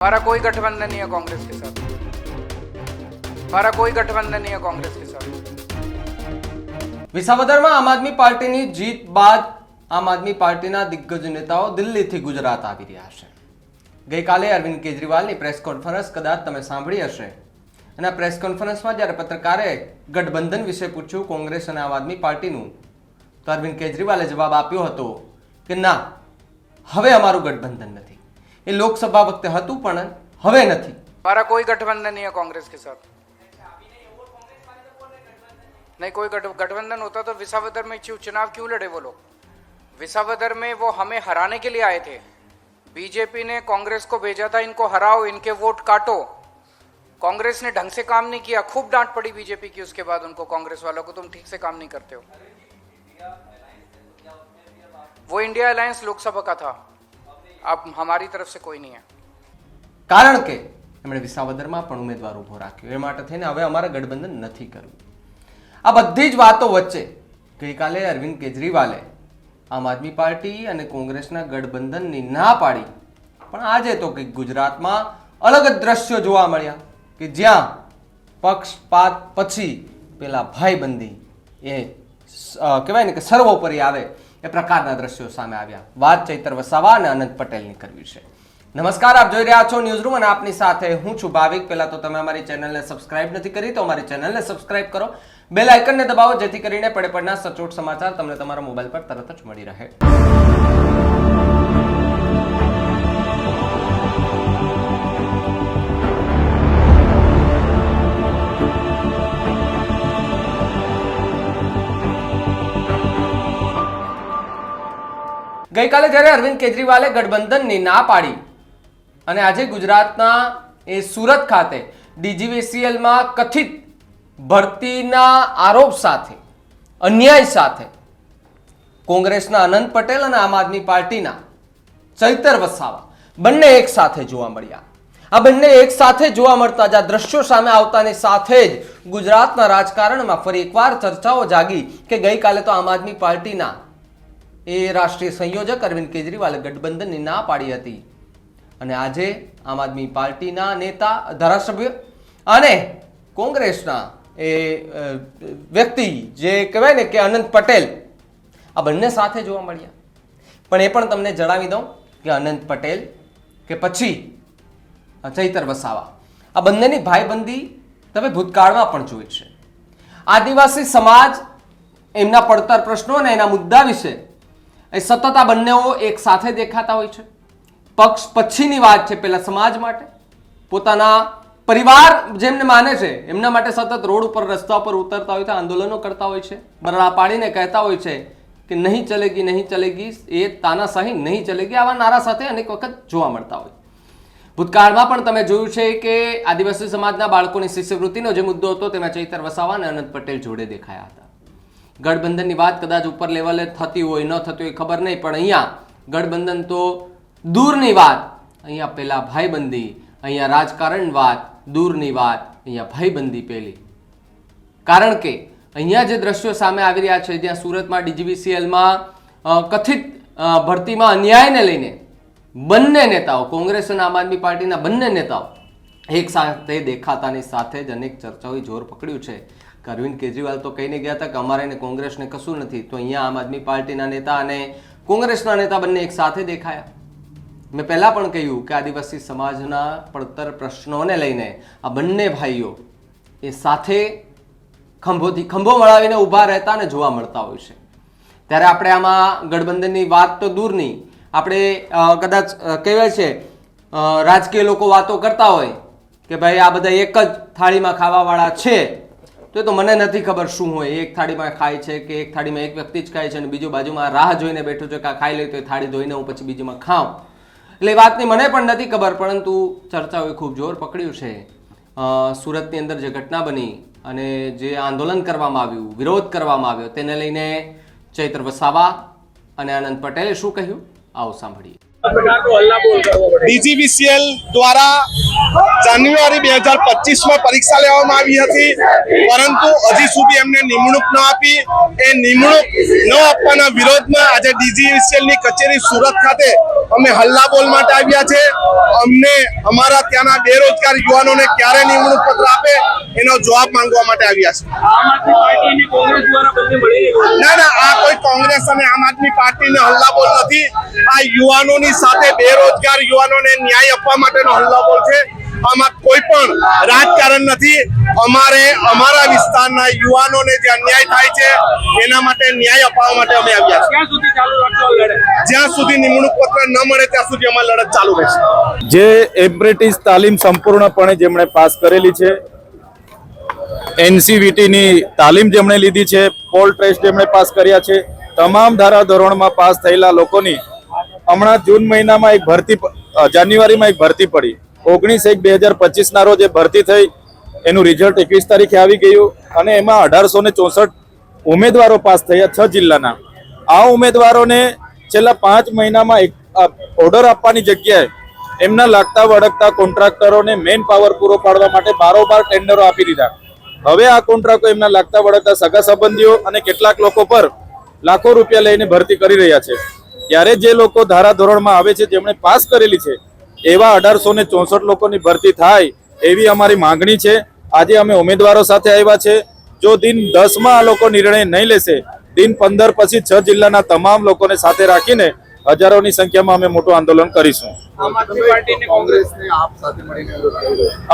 हमारा कोई गठबंधन नहीं है कांग्रेस के साथ हमारा कोई गठबंधन नहीं है कांग्रेस के साथ વિસાવદરમાં આમ આદમી પાર્ટીની જીત બાદ આમ આદમી પાર્ટીના દિગ્ગજ નેતાઓ દિલ્હીથી ગુજરાત આવી રહ્યા છે ગઈકાલે અરવિંદ કેજરીવાલની પ્રેસ કોન્ફરન્સ કદાચ તમે સાંભળી હશે અને આ પ્રેસ કોન્ફરન્સમાં જ્યારે પત્રકારે ગઠબંધન વિશે પૂછ્યું કોંગ્રેસ અને આમ આદમી પાર્ટીનું તો અરવિંદ કેજરીવાલે જવાબ આપ્યો હતો કે ના હવે અમારું ગઠબંધન નથી એ લોકસભા વખતે હતું પણ હવે નથી हमारा कोई गठबंधन नहीं है कांग्रेस के साथ नहीं कोई गठ गठबंधन होता तो विसावदर में क्यों चुनाव क्यों लड़े वो लोग विसावदर में वो हमें हराने के लिए आए थे बीजेपी ने कांग्रेस को भेजा था इनको हराओ इनके वोट काटो कांग्रेस ने ढंग से काम नहीं किया खूब डांट पड़ी बीजेपी की उसके बाद उनको कांग्रेस वालों को तुम ठीक से काम नहीं करते हो वो इंडिया अलायंस लोकसभा का था अब हमारी तरफ से कोई नहीं है કારણ કે એમણે વિસાવદરમાં પણ ઉમેદવાર ઊભો રાખ્યો એ માટે થઈને હવે અમારે ગઠબંધન નથી કરવું આ બધી જ વાતો વચ્ચે ગઈકાલે અરવિંદ કેજરીવાલે આમ આદમી પાર્ટી અને કોંગ્રેસના ગઠબંધનની ના પાડી પણ આજે તો કંઈક ગુજરાતમાં અલગ જ દ્રશ્યો જોવા મળ્યા કે જ્યાં પક્ષપાત પછી પેલા ભાઈબંધી એ સ- અ, કહેવાય ને કે સર્વોપરી આવે એ પ્રકારના દ્રશ્યો સામે આવ્યા. વાત ચૈતર વસાવા અને અનંત પટેલની કરવી છે. નમસ્કાર, આપ જોઈ રહ્યા છો ન્યૂઝ રૂમ અને આપની સાથે હું છું ભાવિક. પહેલા તો તમે અમારી ચેનલને સબસ્ક્રાઇબ નથી કરી, તો અમારી ચેનલને સબસ્ક્રાઇબ કરો. બેલ આઇકનને દબાવો, જેથી કરીને પડે પડના સચોટ સમાચાર તમને તમારા મોબાઈલ પર તરત જ મળી રહે. ગઈકાલે જ્યારે અરવિંદ કેજરીવાલે ગઠબંધનની ના પાડી અને આજે ગુજરાતના એ સુરત ખાતે ડીજીવીસીએલમાં કથિત ભરતીના આરોપ સાથે, અન્યાય સાથે કોંગ્રેસના અનંત પટેલ અને આમ આદમી પાર્ટીના ચૈતર વસાવા બંને એક સાથે જોવા મળ્યા. આ બંને એક સાથે જોવા મળતા જ આ દ્રશ્યો સામે આવતાની સાથે જ ગુજરાતના રાજકારણમાં ફરી એકવાર ચર્ચાઓ જાગી કે ગઈકાલે તો આમ આદમી પાર્ટીના એ રાષ્ટ્રીય સંયોજક અરવિંદ કેજરીવાલે ગઠબંધનની ના પાડી હતી. અને આજે આમ આદમી પાર્ટીના નેતા, ધારાસભ્ય અને કોંગ્રેસના એ વ્યક્તિ જે કહેવાય ને કે અનંત પટેલ, આ બંને સાથે જોવા મળ્યા. પણ એ પણ તમને જણાવી દઉં કે અનંત પટેલ કે પછી ચૈતર વસાવા. આ બંનેની ભાઈબંધી તમે ભૂતકાળમાં પણ જોઈ છે. આદિવાસી સમાજ એમના પડતર પ્રશ્નો અને એના મુદ્દા વિશે એ સતત આ બંનેઓ એક સાથે દેખાતા હોય છે. પક્ષ પછીની વાત છે પેલા સમાજ માટે. પોતાના પરિવાર જેમને માને છે, એમના માટે સતત રોડ ઉપર, રસ્તા ઉપર ઉતરતા હોય છે, આંદોલનો કરતા હોય છે. બરડા પાડીને કહેતા હોય છે કે નહીં ચલેગી નહીં ચલેગી, એ તાનાશાહી નહીં ચલેગી, આવા નારા સાથે અનેક વખત જોવા મળતા હોય. ભૂતકાળમાં પણ તમે જોયું છે કે આદિવાસી સમાજના બાળકોની શિષ્યવૃત્તિનો જે મુદ્દો હતો, તેમાં ચૈતર વસાવા અને અનંત પટેલ જોડે દેખાયા હતા. ગઠબંધનની વાત કદાચ ઉપર લેવલે થતી હોય, ન થતી હોય ખબર નહીં, પણ અહીંયા ગઠબંધન તો દૂરની વાત, અહીંયા પહેલાં ભાઈબંધી, અહીંયા રાજકારણ વાત, દૂરની વાત, અહીંયા ભાઈબંધી પહેલી કારણ કે અહીંયા જે દ્રશ્યો સામે આવી રહ્યા છે, જ્યાં સુરતમાં ડીજીવીસીએલમાં કથિત ભરતીમાં અન્યાયને લઈને બંને નેતાઓ, કોંગ્રેસ અને આમ આદમી પાર્ટીના બંને નેતાઓ એક સાથે દેખાતાની સાથે જ અનેક ચર્ચાઓએ જોર પકડ્યું છે. કે અરવિંદ કેજરીવાલ તો કહીને ગયા હતા કે અમારે ને કોંગ્રેસને કશું નથી, તો અહીંયા આમ આદમી પાર્ટીના નેતા અને કોંગ્રેસના નેતા બંને એક સાથે દેખાયા. મેં પહેલાં પણ કહ્યું કે આદિવાસી સમાજના પડતર પ્રશ્નોને લઈને આ બંને ભાઈઓ એ સાથે ખંભોથી ખંભો મળાવીને ઊભા રહેતા અને જોવા મળતા હોય છે. ત્યારે આપણે આમાં ગઠબંધનની વાત તો દૂરની આપણે કદાચ કહેવાય છે રાજકીય લોકો વાતો કરતા હોય કે ભાઈ આ બધા એક જ થાળીમાં ખાવાવાળા છે. તો એ તો મને નથી ખબર શું હોય. એક થાળીમાં ખાય છે કે એક થાળીમાં એક વ્યક્તિ જ ખાય છે અને બીજું બાજુમાં રાહ જોઈને બેઠો છે કે આ ખાઈ લે તો એ થાળી ધોઈને હું પછી બીજીમાં ખાઉં. એટલે વાતની મને પણ નથી ખબર, પરંતુ ચર્ચાઓએ ખૂબ જોર પકડ્યું છે. સુરતની અંદર જે ઘટના બની અને જે આંદોલન કરવામાં આવ્યું, વિરોધ કરવામાં આવ્યો, તેને લઈને ચૈત્ર વસાવા અને આનંદ પટેલે શું કહ્યું? આવો સાંભળીએ. ડીજીવીસીએલ દ્વારા જાન્યુઆરી બે હજાર પચીસમાં પરીક્ષા લેવામાં આવી હતી, પરંતુ હજી સુધી એમને નિમણૂક ન આપી. એ નિમણૂક ન આપવાના વિરોધમાં આજે ડીજીવીસીએલની કચેરી સુરત ખાતે અમે હલ્લાબોલ માટે આવ્યા છે. અમને અમારા ત્યાંના બેરોજગાર યુવાનોને ક્યારે નિમણૂક પત્ર આપે એનો જવાબ માંગવા માટે આવ્યા છે. ના ના આ કોઈ કોંગ્રેસ અને આમ આદમી પાર્ટીને હલ્લાબોલ નથી. આ યુવાનોની સાથે બેરોજગાર યુવાનોને ન્યાય આપવા માટેનો હલ્લાબોલ આમાં કોઈ પણ રાજકારણ નથી. અમારે અમારા વિસ્તારના યુવાનોને જે અન્યાય થાય છે એના માટે ન્યાય અપાવવા માટે અમે આવ્યા છીએ. જ્યાં સુધી નિમણૂક પત્ર ન મળે ત્યાં સુધી અમારી લડત ચાલુ રહેશે. જે એપ્રેન્ટિસ તાલીમ સંપૂર્ણપણે જેમણે પાસ કરેલી છે એનસીવીટીની તાલીમ જેમણે લીધી છે પોલ ટેસ્ટ જેમણે પાસ કર્યા છે તમામ ધારા ધોરણમાં પાસ થયેલા લોકોની હમણાં જૂન મહિનામાં એક ભરતી જાન્યુઆરીમાં એક ભરતી પડી. ઓગણીસ એક બે હજાર પચીસના રોજ એ ભરતી થઈ. એનું રિઝલ્ટ એકવીસ તારીખે આવી ગયું અને એમાં અઢારસો ને ચોસઠ ઉમેદવારો પાસ થયા છ જિલ્લાના. આ ઉમેદવારોને છેલ્લા પાંચ મહિનામાં એક ઓર્ડર આપવાની જગ્યાએ એમના લાગતા વળગતા કોન્ટ્રાક્ટરોને મેન પાવર પૂરો પાડવા માટે બારોબાર ટેન્ડરો આપી દીધા. હવે આ કોન્ટ્રાક્ટો એમના લાગતા વળગતા સગા સંબંધીઓ અને કેટલાક લોકો પર લાખો રૂપિયા લઈને ભરતી કરી રહ્યા છે. ત્યારે જે લોકો ધારા ધોરણમાં આવે છે, જેમણે પાસ કરેલી છે એવા અઢારસો ને ચોસઠ લોકોની ભરતી થાય એવી અમારી માંગણી છે. આજે અમે ઉમેદવારો સાથે આવ્યા છે. જો દિન દસમાં આ લોકો નિર્ણય નહીં લેશે દિન પંદર પછી છ જિલ્લાના તમામ લોકોને સાથે રાખીને હજારોની સંખ્યામાં અમે મોટું આંદોલન કરીશું.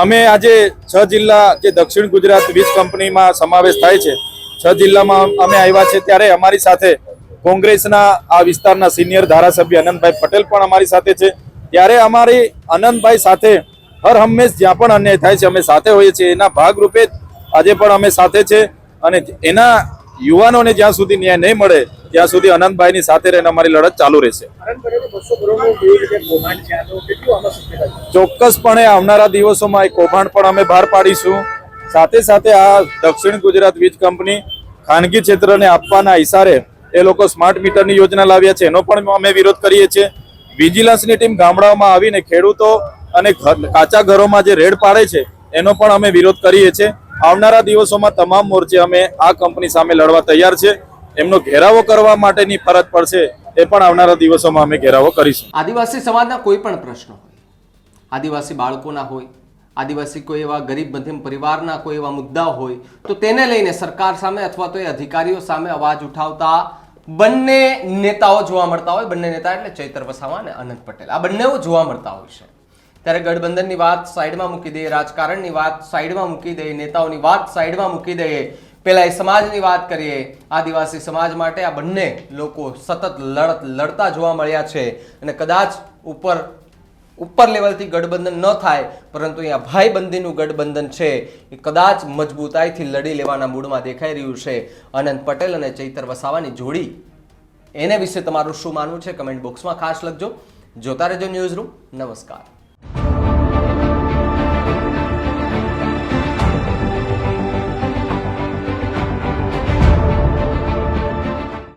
અમે આજે છ જિલ્લા જે દક્ષિણ ગુજરાત વીજ કંપનીમાં સમાવેશ થાય છે છ જિલ્લામાં અમે આવ્યા છે ત્યારે અમારી સાથે કોંગ્રેસના આ વિસ્તારના સિનિયર ધારાસભ્ય અનંતભાઈ પટેલ પણ અમારી સાથે છે. ત્યારે અમારી અનંતભાઈ સાથે હર હંમેશ જ્યાં પણ અન્યાય થાય છે, અમે સાથે હોઈએ છીએ. એના ભાગરૂપે આજે પણ અમે સાથે છે અને એના યુવાનોને જ્યાં સુધી ન્યાય નહીં મળે, ત્યાં સુધી અનંતભાઈની સાથે રહીને અમારી લડત ચાલુ રહેશે. ચોક્કસપણે આવનારા દિવસોમાં એક કૌભાંડ પણ અમે બહાર પાડીશું. સાથે સાથે આ દક્ષિણ ગુજરાત વીજ કંપની ખાનગી ક્ષેત્રને આપવાના ઇશારે એ લોકો સ્માર્ટ મીટરની યોજના લાવ્યા છે. એનો પણ અમે વિરોધ કરીએ છીએ. વિજિલન્સની ટીમ ગામડાઓમાં આવીને ખેડૂતો અને કાચા ઘરોમાં જે રેડ પાડે છે, એનો પણ અમે વિરોધ કરીએ છીએ. આવનારા દિવસોમાં તમામ મોરચે અમે આ કંપની સામે લડવા તૈયાર છે. એમનો ઘેરાવો કરવા માટેની ફરજ પડશે, એ પણ આવનારા દિવસોમાં અમે ઘેરાવો કરીશું. આદિવાસી સમાજના કોઈ પણ પ્રશ્નો આદિવાસી બાળકોના હોય, આદિવાસી કોઈ એવા ગરીબ મધ્યમ પરિવારના કોઈ એવા મુદ્દા હોય, તો તેને લઈને સરકાર સામે અથવા તો એ અધિકારીઓ સામે અવાજ ઉઠાવતા બંને નેતાઓ જોવા મળતા હોય. બંને નેતા એટલે ચૈતર વસાવા અને અનંત પટેલ. આ બંનેઓ જોવા મળતા હોય છે. ત્યારે ગઠબંધનની વાત સાઈડમાં મૂકી દઈએ, રાજકારણની વાત સાઈડમાં મૂકી દઈએ, નેતાઓની વાત સાઈડમાં મૂકી દઈએ, પેલા એ સમાજની વાત કરીએ. આદિવાસી સમાજ માટે આ બંને લોકો સતત લડત લડતા જોવા મળ્યા છે અને કદાચ ઉપર ઉપર લેવલથી ગઠબંધન ન થાય, પરંતુ અહીંયા ભાઈબંધીનું ગઠબંધન છે, એ કદાચ મજબૂતાઈથી લડી લેવાના મૂડમાં દેખાઈ રહ્યું છે. અનંત પટેલ અને ચૈતર વસાવાની જોડી. એને વિશે તમારું શું માનવું છે? કમેન્ટ બોક્સમાં ખાસ લખજો. જોતા રહેજો ન્યૂઝ રૂમ. નમસ્કાર.